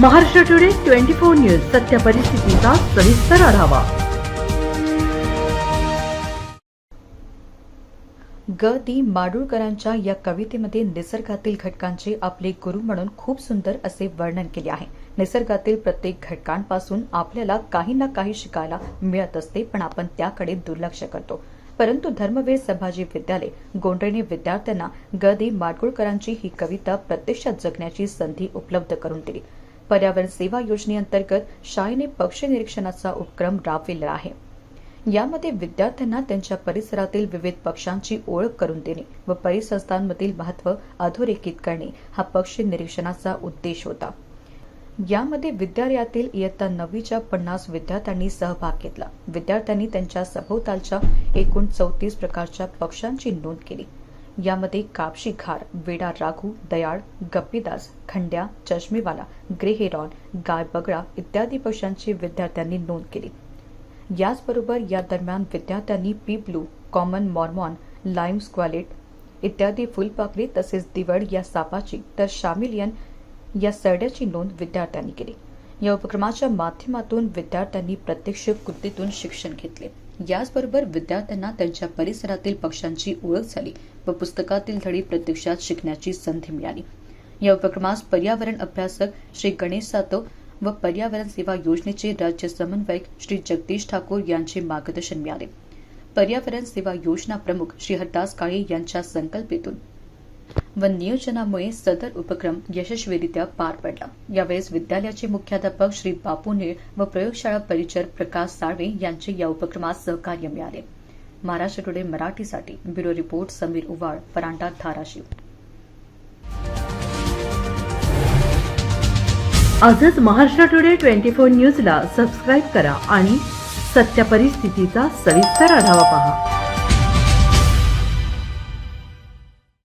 Maharashtra today twenty four news सत्य परिस्थितीचा सविस्तर आढावा. ग दी माडुळकरांच्या या कवितेमध्ये निसर्गातील घटकांचे आपले गुरु म्हणून खूप सुंदर असे वर्णन केले आहे. निसर्गातील प्रत्येक घटकांपासून आपल्याला काही ना काही शिकायला मिळत असते पण आपण त्याकडे दुर्लक्ष करतो. परंतु धर्मवीर संभाजी विद्यालय गोंडणे विद्यार्थ्यांना ग दी माडगुळकरांची ही कविता प्रत्यक्षात जगण्याची संधी उपलब्ध करून दिली. पर्यावरण सेवा योजनेअंतर्गत शाळेने पक्षी निरीक्षणाचा उपक्रम राबविला आहे. यामध्ये विद्यार्थ्यांना त्यांच्या परिसरातील विविध पक्ष्यांची ओळख करून देणे व परिसंस्थांमधील महत्त्व अधोरेखित करणे हा पक्षी निरीक्षणाचा उद्देश होता. यामध्ये विद्यालयातील इयत्ता नववीच्या पन्नास विद्यार्थ्यांनी सहभाग घेतला. विद्यार्थ्यांनी त्यांच्या सभोवतालच्या एकूण चौतीस प्रकारच्या पक्ष्यांची नोंद केली. यामध्ये कापशी घार वेडा राघू दयाळ गप्पीदास खंड्या चष्मेवाला ग्रेहेरॉन गाय बगळा इत्यादी पक्ष्यांची विद्यार्थ्यांनी नोंद केली. याचबरोबर या दरम्यान विद्यार्थ्यांनी pea blue common Mormon lime स्क्वॅलेट इत्यादी फुलपाखरी तसेच दिवड या सापाची तर शामिलियन या सरड्याची नोंद विद्यार्थ्यांनी केली. या उपक्रमाच्या माध्यमातून विद्यार्थ्यांनी प्रत्यक्ष कृतीतून शिक्षण घेतले. याचबरोबर विद्यार्थ्यांना त्यांच्या परिसरातील पक्ष्यांची ओळख झाली व पुस्तकातील धडी प्रत्यक्षात शिकण्याची संधी मिळाली. या उपक्रमास पर्यावरण अभ्यासक श्री गणेश सातव व पर्यावरण सेवा योजनेचे राज्य समन्वयक श्री जगदीश ठाकूर यांचे मार्गदर्शन मिळाले. पर्यावरण सेवा योजना प्रमुख श्री हरदास काळे यांच्या संकल्पेतून व नियोजनामुळे सदर उपक्रम यशस्वीरित्या पार पडला. यावेळेस विद्यालयाचे मुख्याध्यापक श्री बापू निळ व प्रयोगशाळा परिचर प्रकाश साळवे यांचे या उपक्रमात सहकार्य मिळाले. महाराष्ट्र टुडे मराठीसाठी ब्युरो रिपोर्ट समीर उवाळ परांडा धाराशिव. आजच महाराष्ट्र टुडे ट्वेंटी फोर न्यूजला सबस्क्राईब करा आणि सत्य परिस्थितीचा सविस्तर आढावा पहा.